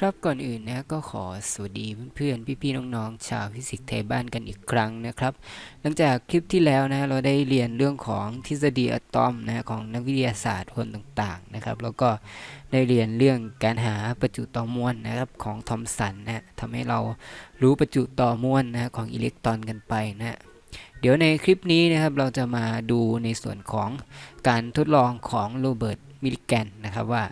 ครับก่อนอื่นนะก็ขอสวัสดีเพื่อนๆ พี่ๆ น้องๆ ชาวฟิสิกส์ไทยบ้านกันอีกครั้งนะครับ หลังจากคลิปที่แล้วนะเราได้เรียนเรื่องของทฤษฎีอะตอมนะของนักวิทยาศาสตร์คนต่างๆนะครับแล้วก็ได้เรียนเรื่องการหาประจุต่อมวลนะครับของทอมสันนะทำให้เรารู้ประจุต่อมวลนะของอิเล็กตรอนกันไปนะเดี๋ยวในคลิปนี้นะครับเราจะมาดูในส่วนของการทดลองของโรเบิร์ตมิลลิแกนนะครับว่า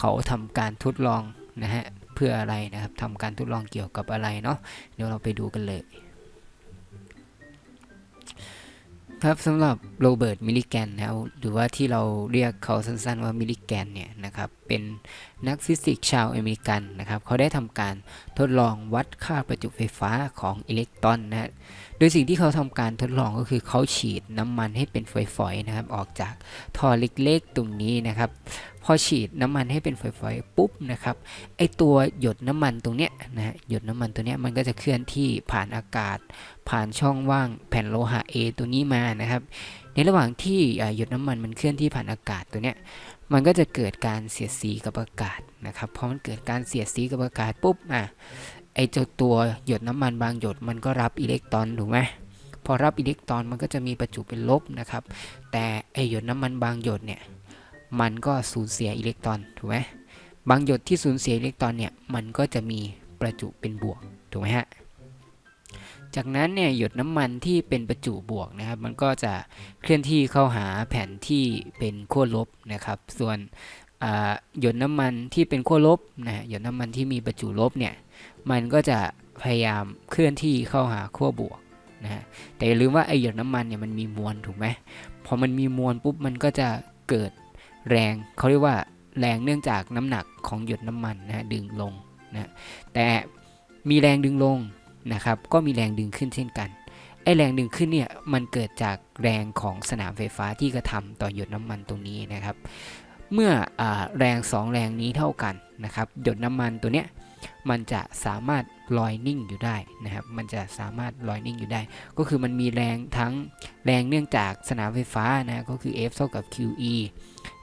เขาทำการทดลองนะฮะ เพื่ออะไรนะครับทำการทดลองเกี่ยวกับอะไรเนาะเดี๋ยวเราไปดูกันเลย ครับสำหรับโรเบิร์ตมิลลิแกนนะหรือว่าที่เราเรียกเขาสั้นๆว่ามิลลิแกนเนี่ยนะครับเป็นนักฟิสิกส์ชาวอเมริกันนะครับเขาได้ทำการทดลองวัดค่าประจุไฟฟ้าของอิเล็กตรอนนะฮะโดยสิ่งที่เขาทำการทดลองก็คือเขาฉีดน้ำมันให้เป็นฝอยๆนะครับออกจากท่อเล็กๆตรงนี้นะครับพอฉีดน้ำมันให้เป็นฝอยๆปุ๊บนะครับไอตัวหยดน้ำมันตรงเนี้ยนะฮะหยดน้ำมันตัวเนี้ยมันก็จะเคลื่อนที่ผ่านอากาศ ผ่านช่องว่างแผ่นโลหะ A ตัวนี้มานะครับ ในระหว่างที่หยดน้ำมันมันเคลื่อนที่ผ่านอากาศตัวเนี้ยมันก็จะเกิดการเสียดสีกับอากาศนะครับพอมันเกิดการเสียดสีกับอากาศปุ๊บอะไอเจ้าตัวหยดน้ำมันบางหยดมันก็รับอิเล็กตรอนถูกไหมพอรับอิเล็กตรอนมันก็จะมีประจุเป็นลบนะครับ แต่ไอหยดน้ำมันบางหยดเนี่ยมันก็สูญเสียอิเล็กตรอนถูกไหมบางหยดที่สูญเสียอิเล็กตรอนเนี่ยมันก็จะมีประจุเป็นบวกถูกไหมฮะ จากนั้นเนี่ยหยดน้ำมันที่เป็นประจุบวกนะครับ มันก็จะเคลื่อนที่เข้าหาแผ่นที่เป็นขั้วลบนะครับ ส่วนหยดน้ำมันที่เป็นขั้วลบนะหยดน้ำมันที่มีประจุลบเนี่ยมันก็จะพยายามเคลื่อนที่เข้าหาขั้วบวกนะฮะแต่อย่าลืมว่าไอหยดน้ำมันเนี่ยมันมีมวลถูกไหมพอมันมีมวลปุ๊บมันก็จะเกิดแรงเขาเรียกว่าแรงเนื่องจากน้ำหนักของหยดน้ำมันนะดึงลงนะแต่มีแรงดึงลง นะครับก็มีแรงดึงขึ้นเช่นกันไอแรงดึงขึ้นเนี่ยมันเกิดจากแรงของสนามไฟฟ้าที่กระทำต่อหยดน้ำมันตรงนี้นะครับ เมื่ออแรง 2 แรงนี้เท่ากันนะครับหยดน้ำมันตัวเนี้ยมันจะสามารถลอยนิ่งอยู่ได้นะครับ มันจะสามารถลอยนิ่งอยู่ได้ ก็คือมันมีแรงทั้งแรงเนื่องจากสนามไฟฟ้านะก็คือ F เท่ากับ QE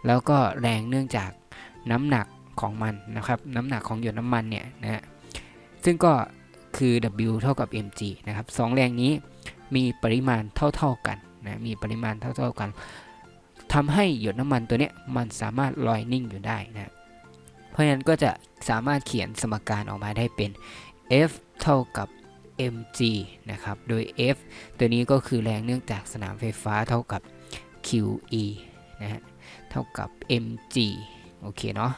แล้วก็แรงเนื่องจากน้ำหนักของมันนะครับ น้ำหนักของหยดน้ำมันเนี่ยนะฮะซึ่งก็ คือ W เท่ากับ mg นะครับสองแรงนี้มีปริมาณเท่าๆกันนะมีปริมาณเท่าๆกันทำให้หยดน้ำมันตัวนี้มันสามารถลอยนิ่งอยู่ได้นะเพราะฉะนั้นก็จะสามารถเขียนสมการออกมาได้เป็น F เท่ากับ mg นะครับ โดย F ตัวนี้ก็คือแรงเนื่องจากสนามไฟฟ้าเท่ากับ QE นะฮะ เท่ากับ mg โอเคเนาะ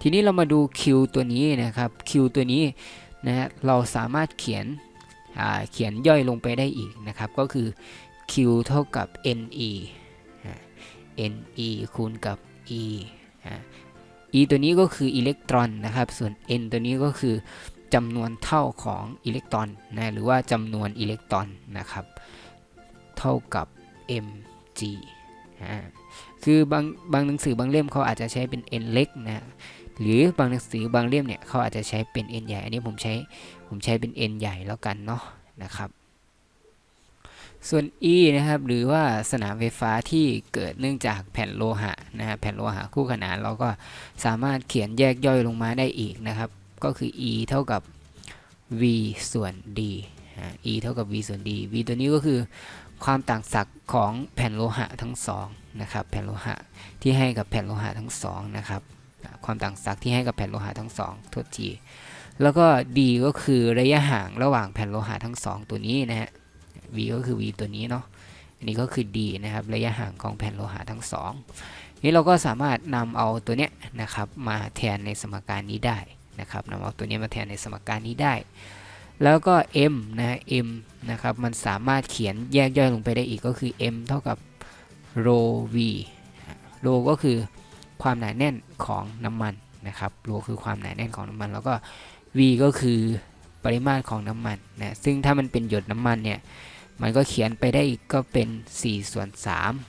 ทีนี้เรามาดู Q ตัวนี้นะครับ Q ตัวนี้นะฮะเราสามารถเขียนเขียนย่อยลงไปได้อีกนะครับ ก็คือ Q เท่ากับ Ne Ne คูณกับ E E ตัวนี้ก็คืออิเล็กตรอนนะครับ ส่วน N ตัวนี้ก็คือจำนวนเท่าของอิเล็กตรอนนะหรือว่าจำนวนอิเล็กตรอนนะครับ เท่ากับ mg คือบางบางหนังสือบางเล่มเขาอาจจะใช้เป็น n เล็กนะหรือบางหนังสือบางเล่มเนี่ยเขาอาจจะใช้เป็น n ใหญ่ อันนี้ผมใช้ผมใช้เป็น n ใหญ่แล้วกันเนาะนะครับ ส่วน E นะครับหรือว่าสนามไฟฟ้าที่เกิดเนื่องจากแผ่นโลหะนะฮะแผ่นโลหะคู่ขนานเราก็สามารถเขียนแยกย่อยลงมาได้อีกนะครับ ก็คือ E เท่ากับ v ส่วน d e เท่ากับ v ส่วน d v ตัวนี้ก็คือ ความต่างศักย์ของแผ่นโลหะทั้งสองนะครับแผ่นโลหะที่ให้กับแผ่นโลหะทั้งสองนะครับความต่างศักย์ที่ให้กับแผ่นโลหะทั้งสองโทษทีแล้วก็ d ก็คือระยะห่างระหว่างแผ่นโลหะทั้งสองตัวนี้นะฮะ v ก็คือ v ตัวนี้เนาะอันนี้ก็คือ d นะครับระยะห่างของแผ่นโลหะทั้งสองนี้เราก็สามารถนำเอาตัวเนี้ยนะครับมาแทนในสมการนี้ได้นะครับนำเอาตัวนี้มาแทนในสมการนี้ได้ แล้วก็ m นะ m นะครับมันสามารถเขียนแยกย่อยลงไปได้อีกก็คือ m เท่ากับ rho v rho ก็คือความหนาแน่นของน้ำมันนะครับ rho คือความหนาแน่นของน้ำมัน แล้วก็ v ก็คือปริมาตรของน้ำมันนะซึ่งถ้ามันเป็นหยดน้ำมันเนี่ยมันก็เขียนไปได้อีกก็เป็น 4 ส่วน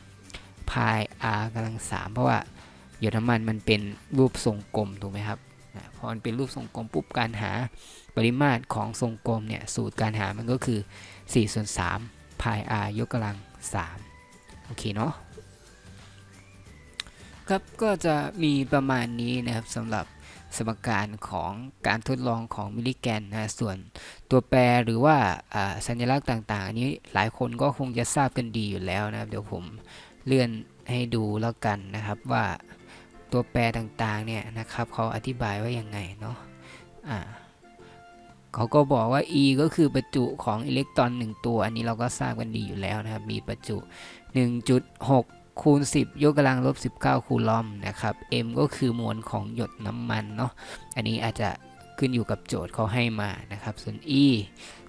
3 pi r กำลัง3เพราะว่าหยดน้ำมันมันเป็นรูปทรงกลมถูกไหมครับ พอมันเป็นรูปทรงกลมปุ๊บการหาปริมาตรของทรงกลมเนี่ยสูตรการหามันก็คือ4ส่วน3 pi r ยกกำลัง3โอเคเนาะครับก็จะมีประมาณนี้นะครับสำหรับสมการของการทดลองของมิลลิแกนนะส่วนตัวแปรหรือว่าสัญลักษณ์ต่างๆ อันนี้หลายคนก็คงจะทราบกันดีอยู่แล้วนะครับ เดี๋ยวผมเลื่อนให้ดูแล้วกันนะครับว่า ตัวแปรต่างๆเนี่ยนะครับเขาอธิบายว่ายังไงเนาะอ่าเขาก็บอกว่า E ก็คือประจุของอิเล็กตรอน 1 ตัว อันนี้เราก็ทราบกันดีอยู่แล้วนะครับ มีประจุ 1.6 คูณ 10 ยกกำลังลบ 19 คูลอมนะครับ M ก็คือมวลของหยดน้ำมันเนาะ อันนี้อาจจะขึ้นอยู่กับโจทย์เขาให้มานะครับ ส่วน E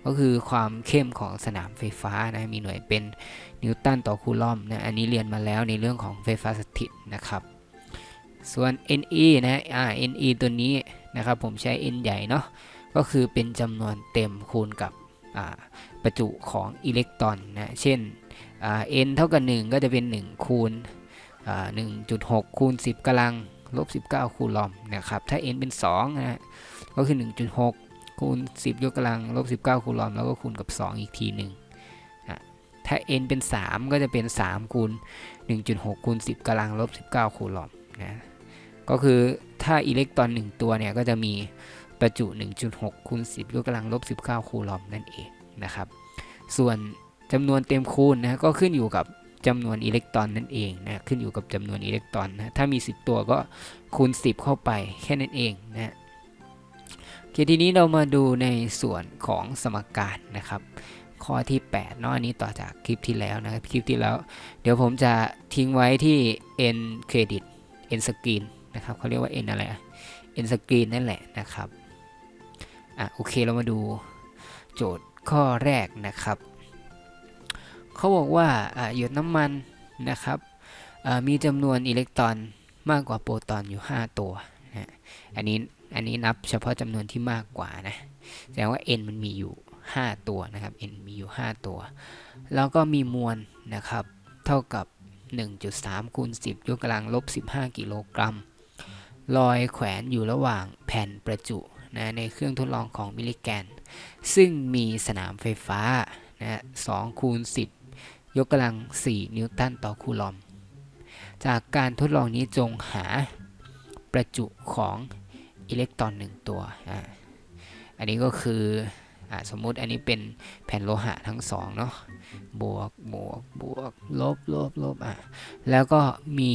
ก็คือความเข้มของสนามไฟฟ้านะ มีหน่วยเป็นนิวตันต่อคูลอมนะ อันนี้เรียนมาแล้วในเรื่องของไฟฟ้าสถิตนะครับ ส่วน NE นะอ่า NE ตัวนี้นะครับผมใช้ N ใหญ่เนาะก็คือเป็นจำนวนเต็มคูณกับประจุของอิเล็กตรอนนะเช่น n เท่ากับ 1 ก็จะเป็น 1 คูณอ่า1.6 คูณ 10กำลังลบ19 คูลอมนะครับถ้า n เป็น2นะฮะก็คือ 1.6 คูณ 10 ยกกำลังลบ19 คูลอม แล้วก็คูณกับ 2 อีกทีหนึ่งถ้า n เป็น 3 ก็จะเป็น 3 คูณ 1.6 คูณ 10กำลังลบ19 คูลอมนะ ก็คือถ้าอิเล็กตรอน 1 ตัวเนี่ย ก็จะมีประจุ 1.6คูณ10ยกกำลังลบ19 คูลอมนั่นเองนะครับ ส่วนจำนวนเต็มคูณนะก็ขึ้นอยู่กับจำนวนอิเล็กตรอนนั่นเองนะขึ้นอยู่กับจำนวนอิเล็กตรอนนะถ้ามี 10 ตัวก็คูณ 10 เข้าไปแค่นั้นเองนะโอเคทีนี้เรามาดูในส่วนของสมการนะครับ ข้อที่8เนาะอันนี้ต่อจากคลิปที่แล้วนะครับคลิปที่แล้ว เดี๋ยวผมจะทิ้งไว้ที่ n credit n screen นะครับเขาเรียกว่า n อะไรอะ n screen นั่นแหละนะครับอะโอเคเรามาดูโจทย์ข้อแรกนะครับเขาบอกว่าหยดน้ำมันนะครับมีจำนวนอิเล็กตรอนมากกว่าโปรตอนอยู่ 5 ตัวนะอันนี้อันนี้นับเฉพาะจำนวนที่มากกว่านะแสดงว่า n มันมีอยู่ 5 ตัวนะครับ n มีอยู่ 5 ตัว แล้วก็มีมวลนะครับเท่ากับ 1.3คูณ10 ยกกำลังลบ 15 กิโลกรัม ลอยแขวนอยู่ระหว่างแผ่นประจุนะในเครื่องทดลองของมิลลิแกน ซึ่งมีสนามไฟฟ้านะ2คูณ10 ยกกำลัง 4 นิวตันต่อคูลอม จากการทดลองนี้จงหาประจุของอิเล็กตรอนหนึ่งตัวอ่าอันนี้ก็คืออสมมุติอันนี้เป็นแผ่นโลหะทั้งสองเนาะบวกบวกบวกลบลบลบอะแล้วก็มี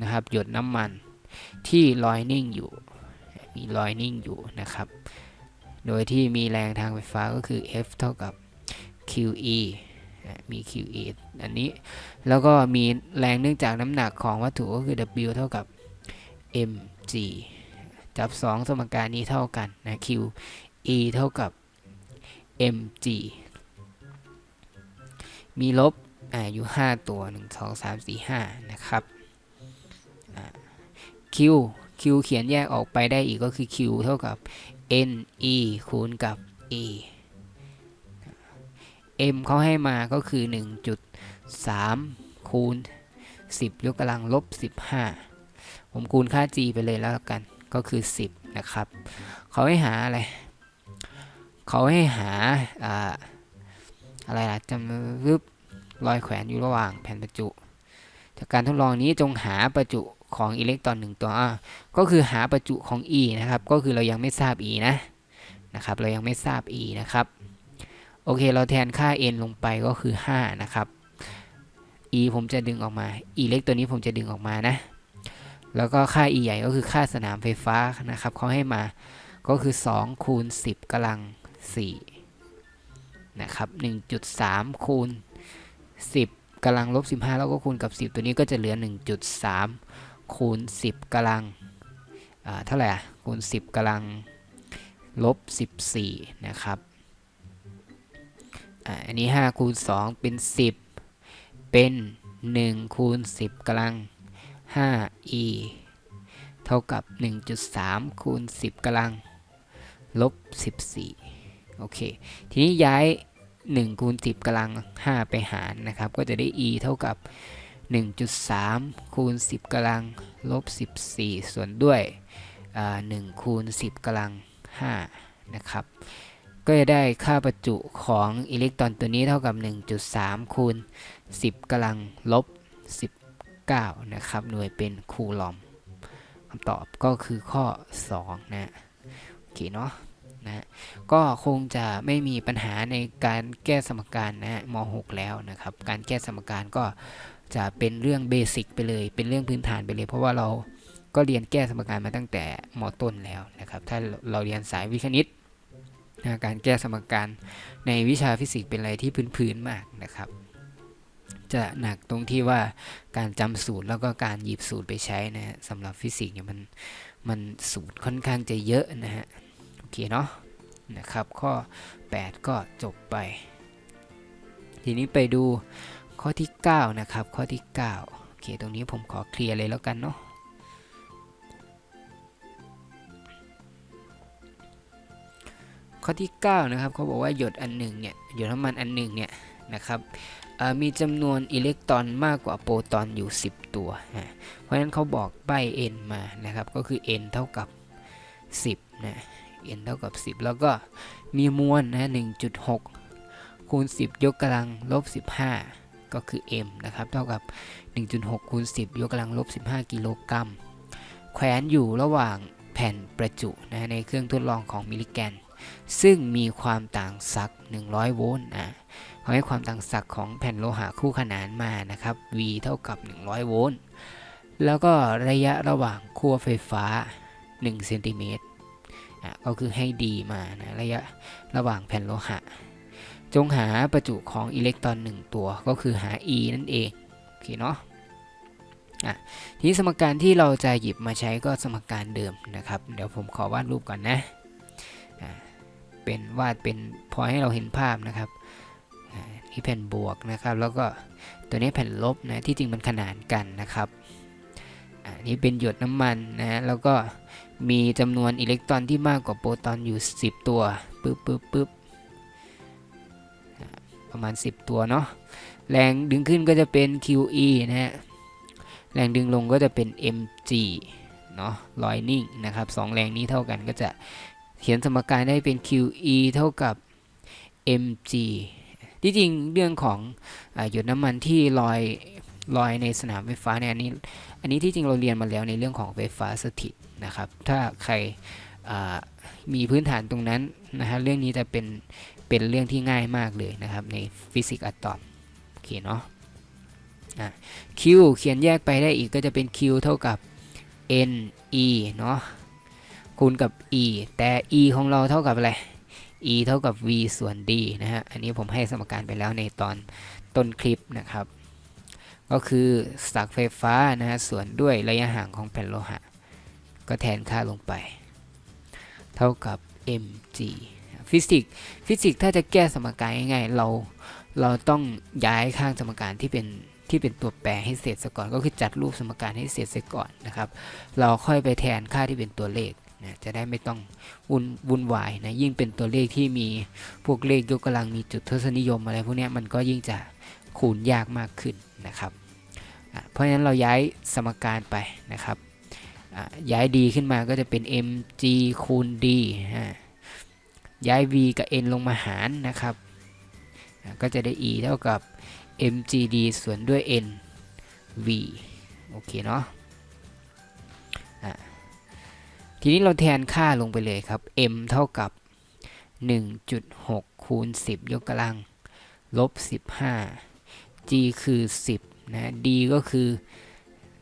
นะครับหยดน้ำมัน ที่ลอยนิ่งอยู่ มีลอยนิ่งอยู่นะครับ โดยที่มีแรงทางไฟฟ้าก็คือ F เท่ากับ QE มี QE อันนี้ แล้วก็มีแรงเนื่องจากน้ำหนักของวัตถุก็คือ W เท่ากับ mg จับ 2 สมการนี้เท่ากันนะ QE เท่ากับ mg มีลบอ่าอยู่ 5 ตัว 1 2 3 4 5 นะครับ Q Q เขียนแยกออกไปได้อีกก็คือ Q เท่ากับ NE คูณกับ E M เขาให้มาก็คือ 1.3 คูณ 10 ยกกำลังลบ 15 ผมคูณค่า g ไปเลยแล้วกัน ก็คือ 10 นะครับ เขาให้หาอะไร เขาให้หาอ่าอะไรล่ะจำรึบรอยแขวนอยู่ระหว่างแผ่นประจุ จากการทดลองนี้จงหาประจุ ของอิเล็กตรอนหนึ่งตัวอ่าก็คือหาประจุของ E นะครับ ก็คือเรายังไม่ทราบ E นะนะครับ เรายังไม่ทราบ E นะครับ โอเค เราแทนค่า n ลงไปก็คือ 5 นะครับ e ผมจะดึงออกมา e เล็กตัวนี้ผมจะดึงออกมานะ แล้วก็ค่า e ใหญ่ก็คือค่าสนามไฟฟ้านะครับเขาให้มาก็คือ 2 คูณ 10กำลัง 4 นะครับ 1.3 คูณ 10กำลังลบ 15 แล้วก็คูณกับ 10 ตัวนี้ก็จะเหลือ 1.3 คูณ 10กำลังเท่าไหร่อะคูณ 10กำลังลบ 14 นะครับอันนี้ 5 คูณ 2 เป็น 10 เป็น 1 คูณ 10กำลัง 5e เท่ากับ 1.3 คูณ 10กำลัง ลบ 14 โอเค ทีนี้ย้าย 1 คูณ 10กำลัง 5 ไปหารนะครับ ก็จะได้ e เท่ากับ 1.3 คูณ 10กำลังลบ 14 ส่วนด้วยอ่า1คูณ 10กำลัง 5 นะครับ ก็จะได้ค่าประจุของอิเล็กตรอนตัวนี้เท่ากับ 1.3 คูณ 10กำลังลบ9นะครับ หน่วยเป็นคูลอมคำตอบก็คือข้อ 2 นะโอเคเนาะนะก็คงจะไม่มีปัญหาในการแก้สมการนะฮะม .6 แล้วนะครับ การแก้สมการก็ จะเป็นเรื่องเบสิกไปเลย เป็นเรื่องพื้นฐานไปเลย เพราะว่าเราก็เรียนแก้สมการมาตั้งแต่มต้นแล้วนะครับ ถ้าเราเรียนสายวิคณิตนะการแก้สมการในวิชาฟิสิกส์เป็นอะไรที่พื้นๆมากนะครับ จะหนักตรงที่ว่าการจำสูตรแล้วก็การหยิบสูตรไปใช้นะฮะสำหรับฟิสิกส์เนี่ยมันมันสูตรค่อนข้างจะเยอะนะฮะโอเคเนาะนะครับข้อ 8 ก็จบไป ทีนี้ไปดู ข้อที่ 9 นะครับ ข้อที่ 9 โอเค ตรงนี้ผมขอเคลียร์เลยแล้วกันเนาะข้อที่ 9 นะครับเขาบอกว่าหยดอันหนึ่งเนี่ยหยดน้ำมันอันหนึ่งเนี่ยนะครับมีจำนวนอิเล็กตรอนมากกว่าโปรตอนอยู่ 10 ตัวนะเพราะฉะนั้นเขาบอกใบ n มานะครับ ก็คือ n เท่ากับ 10 นะ n เท่ากับ 10 แล้วก็มีมวลนะ1.6คูณ10 ยกกำลังลบ15 ก็คือ m นะครับ เท่ากับ 1.6คูณ10 ยกกำลังลบ 15 กิโลกรัม แขวนอยู่ระหว่างแผ่นประจุนะในเครื่องทดลองของมิลลิแกน ซึ่งมีความต่างศักย์100 โวลต์นะเขาให้ความต่างศักย์ของแผ่นโลหะคู่ขนานมานะครับ V เท่ากับ 100 โวลต์ แล้วก็ระยะระหว่างขั้วไฟฟ้า1เซนติเมตรอะก็คือให้ดีมานะระยะระหว่างแผ่นโลหะ จงหาประจุของอิเล็กตรอน 1 ตัวก็คือหา E นั่นเองโอเคเนาะอะทีสมการที่เราจะหยิบมาใช้ก็สมการเดิมนะครับ เดี๋ยวผมขอวาดรูปก่อนนะอะเป็นวาดเป็นพอให้เราเห็นภาพนะครับอะนี่แผ่นบวกนะครับแล้วก็ตัวนี้แผ่นลบนะที่จริงมันขนานกันนะครับอะนี่เป็นหยดน้ำมันนะแล้วก็มีจำนวนอิเล็กตรอนที่มากกว่าโปรตอนอยู่ 10 ตัวปึ๊บปึ๊บปึ๊บ ประมาณ 10 ตัวเนาะแรงดึงขึ้นก็จะเป็น QE นะฮะแรงดึงลงก็จะเป็น mg เนาะลอยนิ่งนะครับสองแรงนี้เท่ากันก็จะเขียนสมการได้เป็น QE เท่ากับ mg ที่จริงเรื่องของอหยดน้ำมันที่ลอยลอยในสนามไฟฟ้าเนี่ยอันนี้อันนี้ที่จริงเราเรียนมาแล้วในเรื่องของไฟฟ้าสถิตนะครับ ถ้าใคร มีพื้นฐานตรงนั้นนะฮะเรื่องนี้จะเป็นเป็นเรื่องที่ง่ายมากเลยนะครับในฟิสิกส์อะตอมโอเคเนาะะ q เขียนแยกไปได้อีกก็จะเป็น q เท่ากับ n e เนาะคูณกับ e แต่ e ของเราเท่ากับอะไร e เท่ากับ v ส่วน d นะฮะ อันนี้ผมให้สมการไปแล้วในตอนต้นคลิปนะครับ ก็คือสักไฟฟ้านะฮะส่วนด้วยระยะห่างของแผ่นโลหะ ก็แทนค่าลงไป เท่ากับ mg ฟิสิกส์ฟิสิกส์ถ้าจะแก้สมการง่ายๆเราเราต้องย้ายข้างสมการที่เป็นที่เป็นตัวแปรให้เสร็จซะก่อน ก็คือจัดรูปสมการให้เสร็จซะก่อนนะครับ เราค่อยไปแทนค่าที่เป็นตัวเลขนะจะได้ไม่ต้องวุ่นวุ่นวายนะยิ่งเป็นตัวเลขที่มีพวกเลขยกกำลังมีจุดทศนิยมอะไรพวกนี้มันก็ยิ่งจะคูณยากมากขึ้นนะครับ เพราะฉะนั้นเราย้ายสมการไปนะครับ ย้าย d ขึ้นมาก็จะเป็น mg คูณ d ย้าย v กับ n ลงมาหารนะครับ ก็จะได้ e เท่ากับ mgd ส่วนด้วย n v โอเคเนาะะทีนี้เราแทนค่าลงไปเลยครับ m เท่ากับ 1.6 คูณ 10 ยกกำลัง ลบ 15 g คือ 10 นะ d ก็คือ 1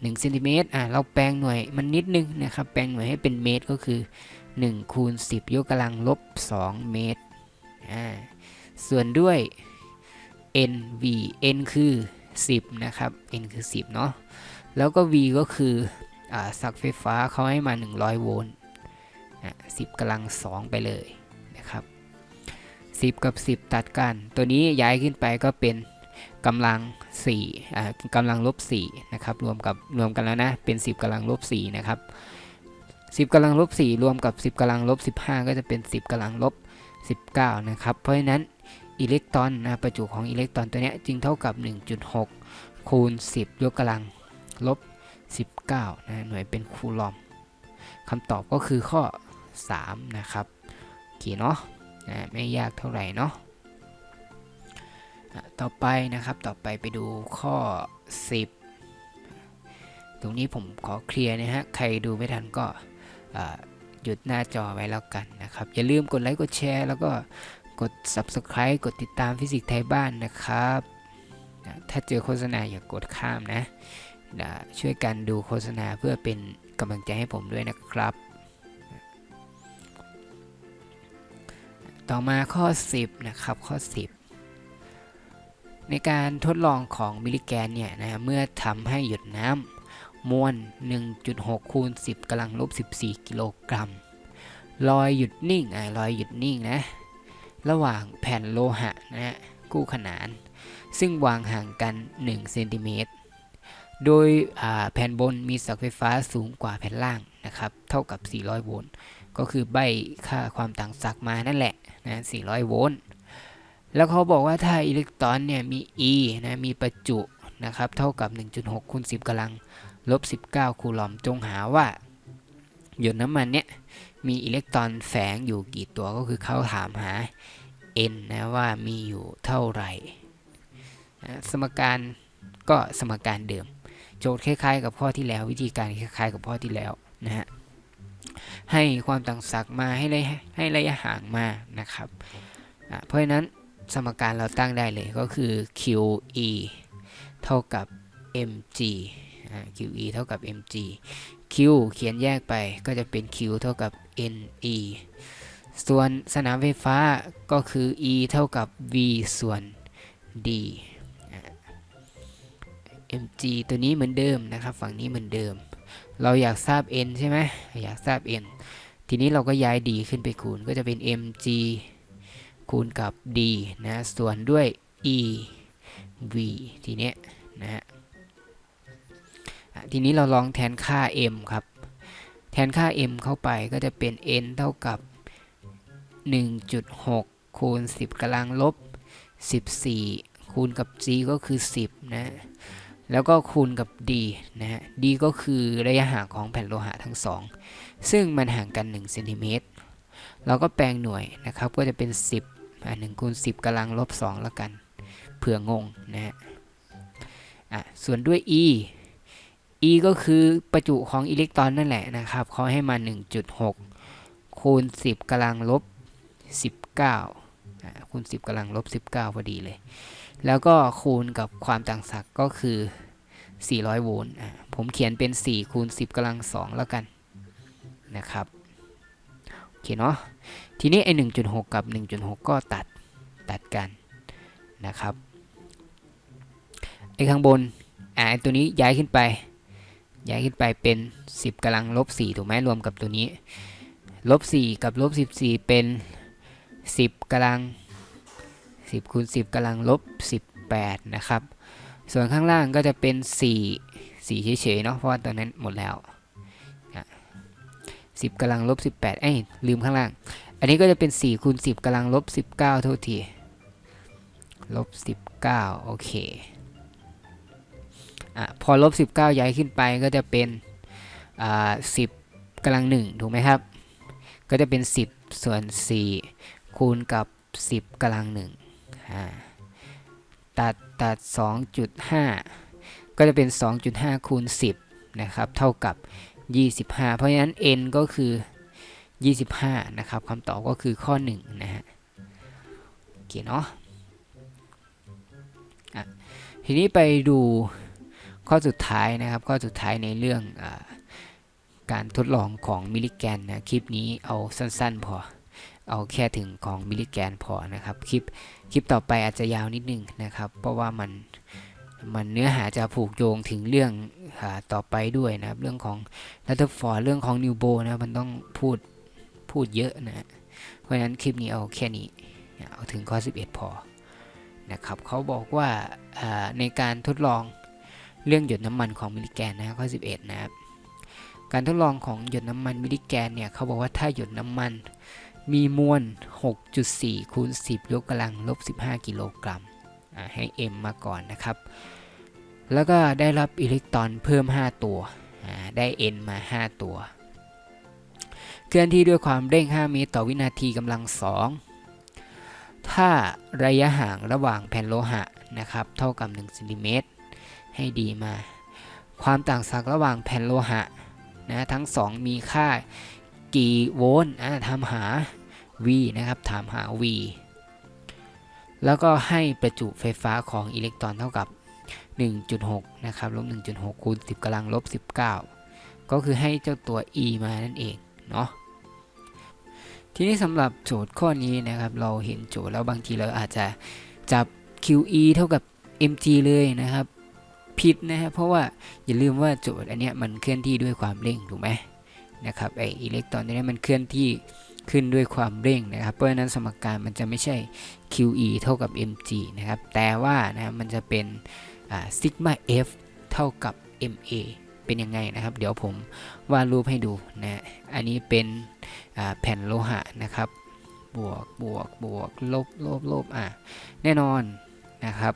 เซนติเมตรอะเราแปลงหน่วยมันนิดนึงนะครับ แปลงหน่วยให้เป็นเมตรก็คือ1คูณ10 ยกกำลังลบ 2 เมตรอ่าส่วนด้วย n v n คือ 10 นะครับ n คือ 10 เนาะแล้วก็ v ก็คืออสักไฟฟ้าเขาให้มา 100 โวลต์อะ10กำลัง 2 ไปเลยนะครับ 10 กับ 10 ตัดกัน ตัวนี้ย้ายขึ้นไปก็เป็นกำลัง 4อ่ากำลังลบ4นะครับรวมกับรวมกันแล้วนะเป็น 10กำลังลบ4นะครับ10กำลังลบ4รวมกับ 10กำลังลบ15 ก็จะเป็น 10กำลังลบ19นะครับเพราะฉะนั้นอิเล็กตรอนนะประจุของอิเล็กตรอนตัวนี้จึงเท่ากับ 1.6 คูณ 10 ยกกำลังลบ 19นะหน่วยเป็นคูลอมคำตอบก็คือข้อ 3 นะครับโอเคเนาะไม่ยากเท่าไหร่เนาะ ต่อไปนะครับต่อไปไปดูข้อ 10 ตรงนี้ผมขอเคลียร์นะฮะใครดูไม่ทันก็หยุดหน้าจอไว้แล้วกันนะครับ อย่าลืมกดไลค์กดแชร์ แล้วก็กด Subscribe กดติดตามฟิสิกส์ไทยบ้านนะครับนะถ้าเจอโฆษณาอย่ากดข้ามนะนะช่วยกันดูโฆษณาเพื่อเป็นกำลังใจให้ผมด้วยนะครับ ต่อมาข้อ 10 นะครับข้อ 10 ในการทดลองของมิลลิแกนเนี่ยนะเมื่อทำให้หยดน้ำมวล 1.6 คูณ 10กำลังลบ 14 กิโลกรัมลอยหยุดนิ่งอ่าลอยหยุดนิ่งนะ ระหว่างแผ่นโลหะนะฮะคู่ขนาน ซึ่งวางห่างกัน1เซนติเมตรโดยแผ่นบนมีเสาไฟฟ้าสูงกว่าแผ่นล่างนะครับ เท่ากับ 400 โวลต์ ก็คือใบค่าความต่างศักย์มานั่นแหละนะ 400 โวลต์ แล้วเขาบอกว่าถ้าอิเล็กตรอนเนี่ยมี e นะมีประจุนะครับเท่ากับ 1.6คูณ10กำลังลบ19 คูลอมจงหาว่า หยดน้ำมันเนี่ยมีอิเล็กตรอนแฝงอยู่กี่ตัวก็คือเขาถามหา n นะว่ามีอยู่เท่าไหร่ สมการก็สมการเดิม โจทย์คล้ายๆ กับข้อที่แล้ววิธีการคล้ายๆ กับข้อที่แล้วนะฮะให้ความต่างศักย์มาให้ระยะให้ระยะห่างมานะครับเพราะฉะนั้น สมการเราตั้งได้เลยก็คือ QE เท่ากับ mg QE เท่ากับ mg Q เขียนแยกไปก็จะเป็น Q เท่ากับ NE ส่วนสนามไฟฟ้าก็คือ E เท่ากับ V ส่วน D mg ตัวนี้เหมือนเดิมนะครับ ฝั่งนี้เหมือนเดิม เราอยากทราบ n ใช่ไหมอยากทราบ n ทีนี้เราก็ย้าย d ขึ้นไปคูณก็จะเป็น mg คูณกับ d นะส่วนด้วย e v ทีเนี้ยนะฮะอะทีนี้เราลองแทนค่า m ครับ แทนค่า m เข้าไปก็จะเป็น n เท่ากับ 1.6 คูณ 10กำลังลบ 14 คูณกับ g ก็คือ 10 นะ แล้วก็คูณกับ d นะฮะ d ก็คือระยะห่างของแผ่นโลหะทั้งสอง ซึ่งมันห่างกัน1เซนติเมตร เราก็แปลงหน่วยนะครับ ก็จะเป็น 10 อ่า1คูณ10กำลังลบ2แล้วกัน เผื่องงนะฮะอะส่วนด้วย e e ก็คือประจุของอิเล็กตรอนนั่นแหละนะครับเขาให้มา 1.6 คูณ 10กำลังลบ 19อ่าคูณ 10กำลังลบ 19 พอดีเลย แล้วก็คูณกับความต่างศักย์ก็คือ 400 โวลต์อะผมเขียนเป็น 4 คูณ 10กำลัง2แล้วกันนะครับ โอเคเนาะ ทีนี้ไอ้1.6 กับ 1.6 ก็ตัดตัดกันนะครับไอ้ข้างบนอ่าไอ้ตัวนี้ย้ายขึ้นไป ย้ายขึ้นไปเป็น 10กำลังลบ4ถูกไหมรวมกับตัวนี้ลบ4กับลบ14 เป็น 10กำลัง 10คูณ10กำลังลบ 18 นะครับ ส่วนข้างล่างก็จะเป็น 4 4 เฉยๆเนาะเพราะว่าตอนนั้นหมดแล้ว10กำลังลบ18เอ้ยลืมข้างล่าง อันนี้ก็จะเป็น4คูณ10กำลังลบ19 เท่าทีลบ19 โอเคอะพอลบ19 ย้ายขึ้นไปก็จะเป็นอ่า10กำลัง1ถูกไหมครับ ก็จะเป็น 10 ส่วน 4 คูณกับ 10กำลัง1อ่าตัดตัด 2.5 ก็จะเป็น 2.5 คูณ 10 นะครับ เท่ากับ 25 เพราะฉะนั้น n ก็คือ 25 นะครับคำตอบก็คือข้อ 1 นะฮะโอเคเนาะะทีนี้ไปดูข้อสุดท้ายนะครับ ข้อสุดท้ายในเรื่องอการทดลองของมิลลิแกนนะคลิปนี้เอาสั้นๆพอเอาแค่ถึงของมิลลิแกนพอนะครับคลิปคลิปต่อไปอาจจะยาวนิดนึงนะครับ เพราะว่ามันมันเนื้อหาจะผูกโยงถึงเรื่องอต่อไปด้วยนะครับ เรื่องของรัตเตอร์ฟอร์เรื่องของนิวโบนะมันต้องพูด พูดเยอะนะ เพราะฉะนั้นคลิปนี้เอาแค่นี้ เอาถึงข้อ 11 พอ นะครับเขาบอกว่าในการทดลองเรื่องหยดน้ำมันของมิลลิแกนนะข้อ 11 นะครับ การทดลองของหยดน้ำมันมิลลิแกนเนี่ยเขาบอกว่าถ้าหยดน้ำมันมีมวล 6.4 คูณ 10 ยกกำลังลบ 15 กิโลกรัมให้ m มาก่อนนะครับ แล้วก็ได้รับอิเล็กตรอนเพิ่ม 5 ตัว ได้ n มา 5 ตัว เคลื่อนที่ด้วยความเร่ง 5 เมตรต่อวินาทีกำลัง 2 ถ้าระยะห่างระหว่างแผ่นโลหะนะครับเท่ากับ1เซนติเมตรให้ดีมา ความต่างศักย์ระหว่างแผ่นโลหะนะทั้งสองมีค่ากี่โวลต์อ่าทำหา V นะครับถามหา V แล้วก็ให้ประจุไฟฟ้าของอิเล็กตรอนเท่ากับ 1.6 นะครับลบ 1.6 คูณ 10กำลังลบ 19 ก็คือให้เจ้าตัว e มานั่นเอง เนาะ ทีนี้สำหรับโจทย์ข้อนี้นะครับ เราเห็นโจทย์แล้วบางทีเราอาจจะจับ QE เท่ากับ mg เลยนะครับผิดนะครับเพราะว่าอย่าลืมว่าโจทย์อันเนี้ยมันเคลื่อนที่ด้วยความเร่งถูกไหมนะครับไออิเล็กตรอนตัวนี้มันเคลื่อนที่ขึ้นด้วยความเร่งนะครับ เพราะฉะนั้นสมการมันจะไม่ใช่ QE เท่ากับ mg นะครับ แต่ว่านะมันจะเป็นซิกมา f เท่ากับ ma เป็นยังไงนะครับ เดี๋ยวผมวาดรูปให้ดูนะอันนี้เป็นแผ่นโลหะนะครับ บวกบวกบวกลบลบลบอะแน่นอนนะครับ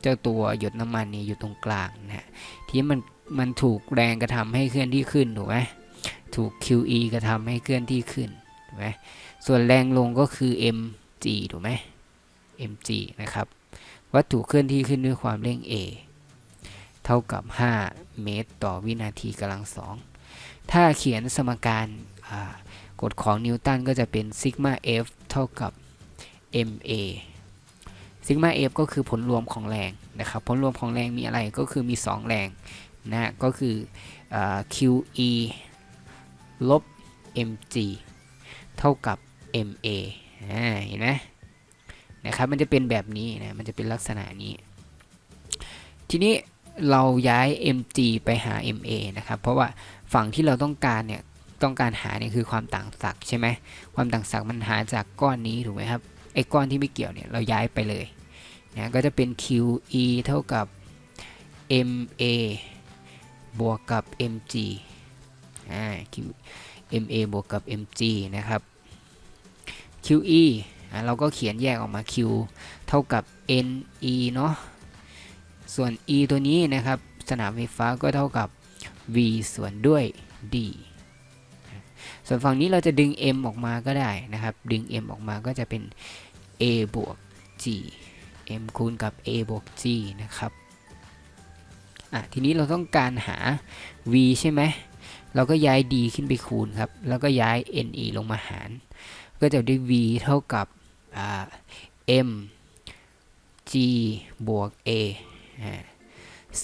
เจ้าตัวหยดน้ำมันนี่อยู่ตรงกลางนะที่มันมันถูกแรงกระทำให้เคลื่อนที่ขึ้นถูกไหมถูก QE กระทำให้เคลื่อนที่ขึ้นถูกไหมส่วนแรงลงก็คือ mg ถูกไหม mg นะครับวัตถุเคลื่อนที่ขึ้นด้วยความเร่ง a เท่ากับ 5 เมตร ต่อวินาทีกำลังสองถ้าเขียนสมการกฎของนิวตันก็จะเป็นซิกมา f เท่ากับ ma ซิกมา f ก็คือผลรวมของแรงนะครับ ผลรวมของแรงมีอะไรก็คือมี 2 แรงนะก็คืออ QE ลบ mg เท่ากับ ma เห็นไหมนะครับมันจะเป็นแบบนี้นะมันจะเป็นลักษณะนี้ ทีนี้ เราย้าย mg ไปหา ma นะครับ เพราะว่าฝั่งที่เราต้องการเนี่ยต้องการหาเนี่ยคือความต่างศักย์ใช่ไหมความต่างศักย์มันหาจากก้อนนี้ถูกไหมครับไอ้ก้อนที่ไม่เกี่ยวเนี่ยเราย้ายไปเลยนะก็จะเป็น QE เท่ากับ MA บวกกับ MG อ่า Q MA บวกกับ MG นะครับ QE อ่าเราก็เขียนแยกออกมา Q เท่ากับ NE เนาะ ส่วน E ตัวนี้นะครับ สนามไฟฟ้าก็เท่ากับ V ส่วนด้วย D ส่วนฝั่งนี้เราจะดึง M ออกมาก็ได้นะครับ ดึง M ออกมาก็จะเป็น A บวก G m คูณกับ a บวก g นะครับอะทีนี้เราต้องการหา v ใช่ไหม เราก็ย้าย d ขึ้นไปคูณครับ แล้วก็ย้าย ne ลงมาหาร ก็จะได้ v เท่ากับ m g บวก a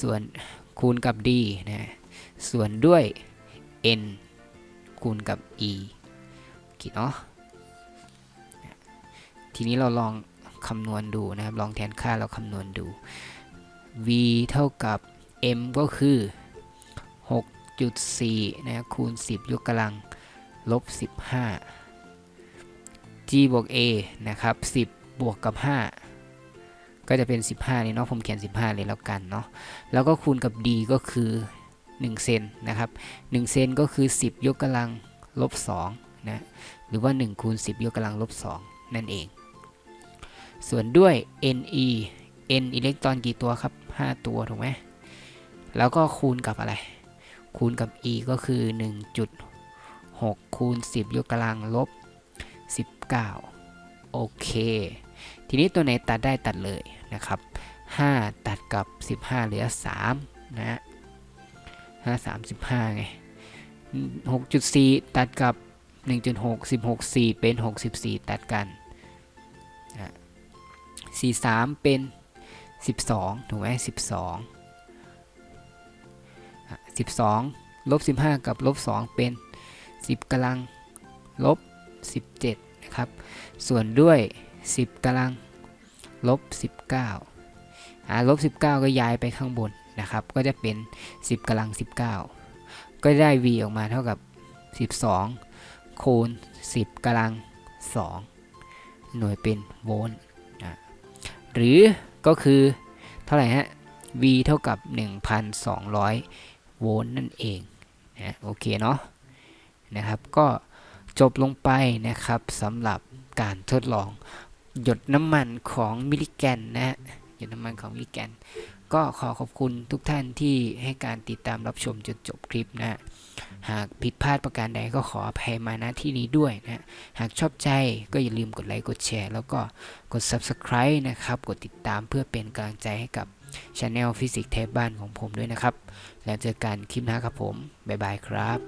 ส่วนคูณกับ d นะส่วนด้วย n คูณกับ e กี่เนาะทีนี้เราลองคำนวณดูนะครับ ลองแทนค่าเราคำนวณดู v เท่ากับ m ก็คือ 6.4 นะคูณ 10 ยกกำลังลบ 15 g บวก a นะครับ 10 บวกกับ 5 ก็จะเป็น 15นี่เนาะผมเขียน 15 เลยแล้วกันเนาะแล้วก็คูณกับ d ก็คือ 1 เซนนะครับ1เซนก็คือ 10 ยกกำลังลบ2นะหรือว่า 1 คูณ 10 ยกกำลังลบ2นั่นเอง ส่วนด้วย Ne n อิเล็กตรอนกี่ตัวครับ 5 ตัวถูกไหมแล้วก็คูณกับอะไร คูณกับ e ก็คือ 1.6 คูณ 10 ยกกำลังลบ 19 โอเค ทีนี้ตัวไหนตัดได้ตัดเลยนะครับ 5 ตัดกับ 15 เหลือ 3นะ5 3 15 ไง 6.4 ตัดกับ 1.6 16 4 เป็น 64 ตัดกันนะ43 เป็น 12 ถูกไหม12 12 ลบ 15 กับ ลบ 2 เป็น 10กำลัง ลบ 17 นะครับ ส่วนด้วย 10กำลังลบ 19อ่าลบ 19 ก็ย้ายไปข้างบนนะครับ ก็จะเป็น 10กำลัง 19 ก็ได้ v ออกมาเท่ากับ 12 คูณ 10กำลัง 2 หน่วยเป็นโวลต์หรือก็คือเท่าไหร่ฮะ V เท่ากับ 1,200 โวลต์นั่นเองนะโอเคเนาะนะครับ ก็จบลงไปนะครับสำหรับการทดลอง หยดน้ำมันของมิลิแกนนะหยดน้ำมันของมิลลิแกน ก็ขอขอบคุณทุกท่านที่ให้การติดตามรับชมจนจบคลิปนะหากผิดพลาดประการใดก็ขออภัยมาณที่นี้ด้วยนะหากชอบใจก็อย่าลืมกดไลค์กดแชร์ แล้วก็กด Subscribe นะครับ กดติดตามเพื่อเป็นกำลังใจให้กับช anel ฟิสิกส์เทปบ้านของผมด้วยนะครับ แล้วเจอกันคลิปหน้าครับผม บ๊ายบายครับ